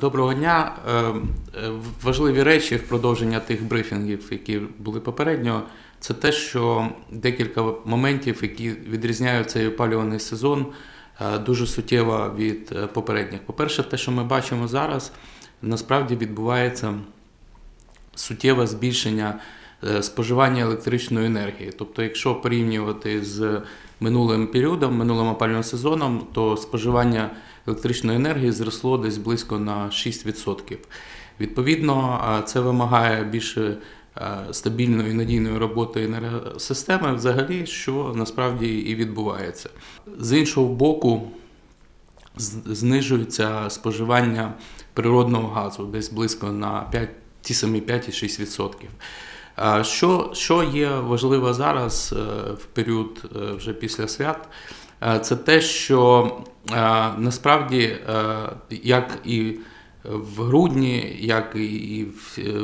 Доброго дня. Е, е, Важливі речі в продовження тих брифінгів, які були попередньо, це те, що декілька моментів, які відрізняють цей опалюваний сезон, е, дуже суттєво від е, попередніх. По-перше, те, що ми бачимо зараз, насправді відбувається суттєве збільшення споживання електричної енергії. Тобто, якщо порівнювати з минулим періодом, минулим опалювальним сезоном, то споживання електричної енергії зросло десь близько на 6%. Відповідно, це вимагає більше е, стабільної і надійної роботи енергосистеми, взагалі, що насправді і відбувається. З іншого боку, знижується споживання природного газу десь близько на 5, ті самі 5,6%. Що, що є важливо зараз е, в період е, вже після свят, е, це те, що насправді, як і в грудні, як і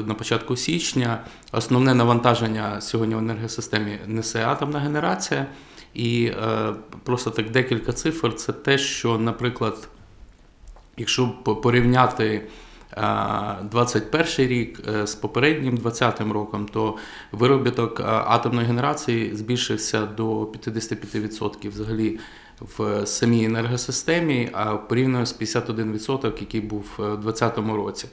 на початку січня, основне навантаження сьогодні в енергосистемі несе атомна генерація. І просто так декілька цифр це те, що, наприклад, якщо порівняти 21 рік е, з попереднім 20 роком, то виробіток е, атомної генерації збільшився до 55% взагалі в самій енергосистемі, а порівняно з 51%, який був е, в 2020 році.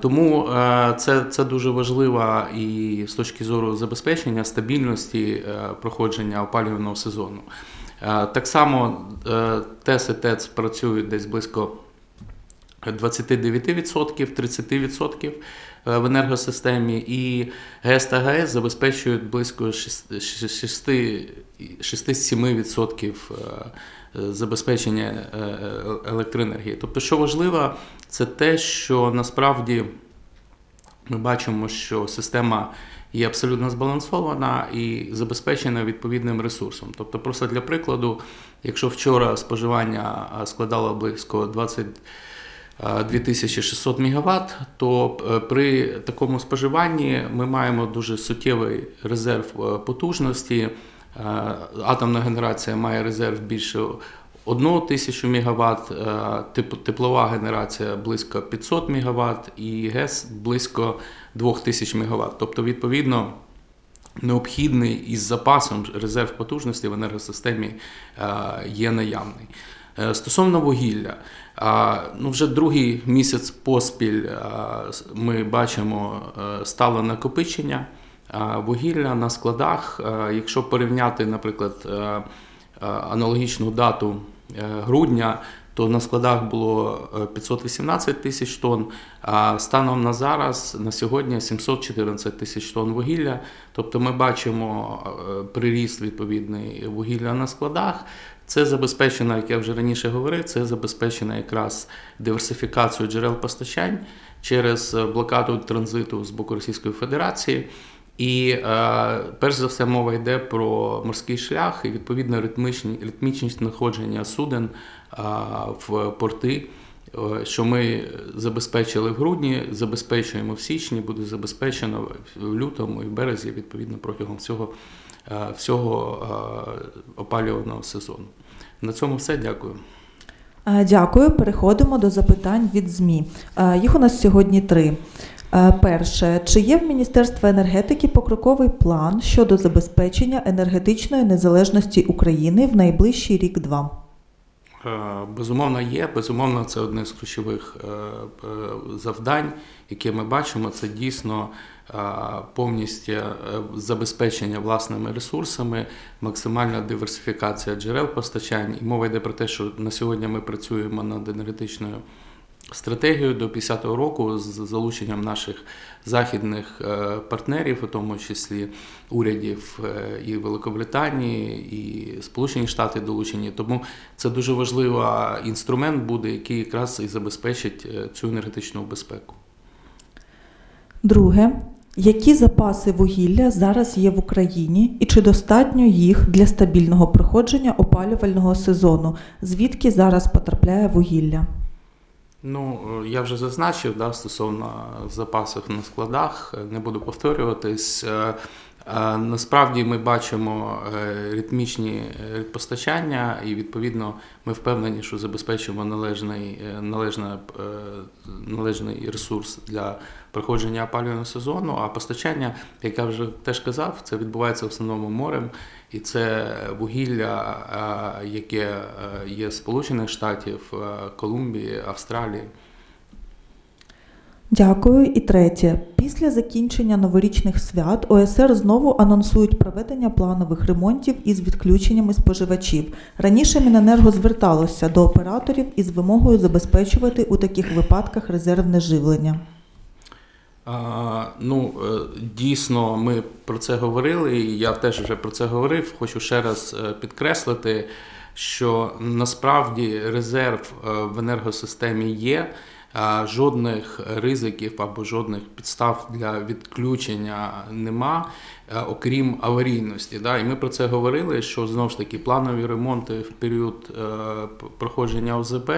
Тому це, це дуже важливо і з точки зору забезпечення стабільності проходження опалювального сезону. Так само ТЕС і ТЕЦ працюють десь близько 29%, 30% е, в енергосистемі, і ГЕС та ГАЕС забезпечують близько 6-7% е, забезпечення е, електроенергії. Тобто, що важливо, це те, що насправді ми бачимо, що система є абсолютно збалансована і забезпечена відповідним ресурсом. Тобто, просто для прикладу, якщо вчора споживання складало близько 20 а, 2600 МВт, то е, при такому споживанні ми маємо дуже суттєвий резерв е, потужності. Е, Атомна генерація має резерв більше 1 тисячу МВт, теплова генерація близько 500 МВт і ГЕС близько 2000 МВт. Тобто, відповідно, необхідний із запасом резерв потужності в енергосистемі є наявний. Е, Стосовно вугілля, ну вже другий місяць поспіль ми бачимо стало накопичення вугілля на складах. Е, Якщо порівняти, наприклад, е, е, аналогічну дату е, грудня, то на складах було е, 518 тисяч тонн, а станом на зараз, на сьогодні 714 тисяч тонн вугілля. Тобто ми бачимо е, приріст відповідний вугілля на складах. Це забезпечено, як я вже раніше говорив, це забезпечено якраз диверсифікацією джерел постачань через е, блокаду транзиту з боку Російської Федерації. І е, перш за все мова йде про морський шлях і відповідно ритмічні, ритмічність знаходження суден е, в порти, е, що ми забезпечили в грудні, забезпечуємо в січні, буде забезпечено в лютому і в березні, відповідно, протягом всього, всього опалювального сезону. На цьому все. Дякую. Дякую. Переходимо до запитань від ЗМІ. Їх у нас сьогодні три. Е, Перше, чи є в Міністерства енергетики покроковий план щодо забезпечення енергетичної незалежності України в найближчий рік-два? Е, Безумовно, є. Безумовно, це одне з ключових е, завдань, яке ми бачимо. Це дійсно повністю забезпечення власними ресурсами, максимальна диверсифікація джерел постачань. І мова йде про те, що на сьогодні ми працюємо над енергетичною стратегією до 50-го року з залученням наших західних е, партнерів, у тому числі урядів е, і Великобританії, і Сполучені Штати долучені. Тому це дуже важливий інструмент буде, який якраз і забезпечить е, цю енергетичну безпеку. Друге, які запаси вугілля зараз є в Україні і чи достатньо їх для стабільного проходження опалювального сезону? Звідки зараз потрапляє вугілля? Ну, е, я вже зазначив да, стосовно запасів на складах, е, не буду повторюватись. Насправді ми бачимо е, ритмічні е, постачання, і відповідно ми впевнені, що забезпечимо належний, е, належна, е, належний ресурс для проходження опалювального сезону. А постачання, як я вже теж казав, це відбувається в основному морем, і це вугілля, яке є Сполучених Штатів, Колумбії, Австралії. Дякую. І третє. Після закінчення новорічних свят ОСР знову анонсують проведення планових ремонтів із відключеннями споживачів. Раніше Міненерго зверталося до операторів із вимогою забезпечувати у таких випадках резервне живлення. А, ну, е, дійсно, ми про це говорили, і я теж вже про це говорив. Хочу ще раз е, підкреслити, що насправді резерв е, в енергосистемі є. Жодних ризиків або жодних підстав для відключення нема, е, окрім аварійності. Да? І ми про це говорили, що знову ж таки планові ремонти в період е, проходження ОЗБ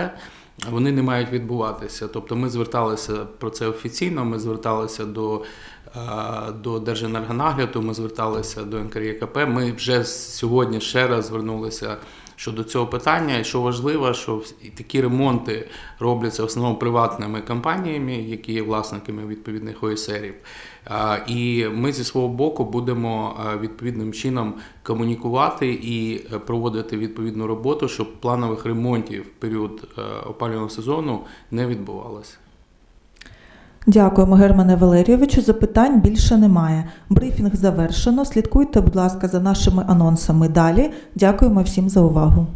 вони не мають відбуватися. Тобто ми зверталися про це офіційно, ми зверталися до, е, до Держенергонагляду, ми зверталися до НКРЄКП. Ми вже сьогодні ще раз звернулися щодо цього питання. Що важливо, що такі ремонти робляться в основному приватними компаніями, які є власниками відповідних ОСРів. І ми зі свого боку будемо відповідним чином комунікувати і е, проводити відповідну роботу, щоб планових ремонтів в період е, опалювального сезону не відбувалося. Дякуємо, Германе Валерійовичу. Запитань більше немає. Брифінг завершено. Слідкуйте, будь ласка, за нашими анонсами далі. Дякуємо всім за увагу.